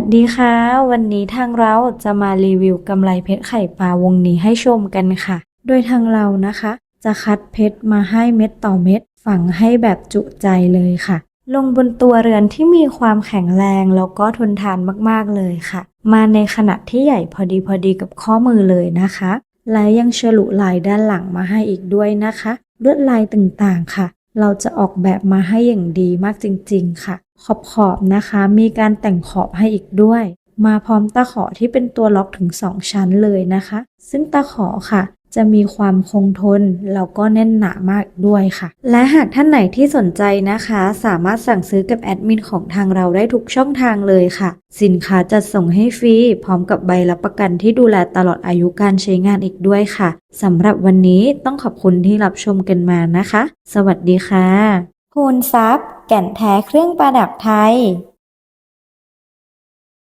วัสดีค่ะ วันนี้ทางเราจะมารีวิวกำไลเพชรไข่ปลาวงนี้ให้ชมกันค่ะ โดยทางเรานะคะ จะคัดเพชรมาให้เม็ดต่อเม็ด ฝังให้แบบจุใจเลยค่ะ ลงบนตัวเรือนที่มีความแข็งแรงแล้วก็ทนทานมากๆเลยค่ะ มาในขนาดที่ใหญ่พอดีพอดีกับข้อมือเลยนะคะ และยังฉลุลายด้านหลังมาให้อีกด้วยนะคะลวดลายต่างๆค่ะ เราจะออกแบบมาให้อย่างดีมากจริง ๆ ค่ะ ขอบขอบนะคะ มีการแต่งขอบให้อีกด้วย มาพร้อมตะขอที่เป็นตัวล็อกถึง 2 ชั้นเลยนะคะ ซึ่งตะขอค่ะ จะมีความคงทนแล้วก็แน่นหนามากด้วยค่ะ และหากท่านไหนที่สนใจนะคะ สามารถสั่งซื้อกับแอดมินของทางเราได้ทุกช่องทางเลยค่ะ สินค้าจัดส่งให้ฟรีพร้อมกับใบรับประกันที่ดูแลตลอดอายุการใช้งานอีกด้วยค่ะสำหรับวันนี้ต้องขอบคุณที่รับชมกันมานะคะ สวัสดีค่ะคูณทรัพย์ แก่นแท้เครื่องประดับไทย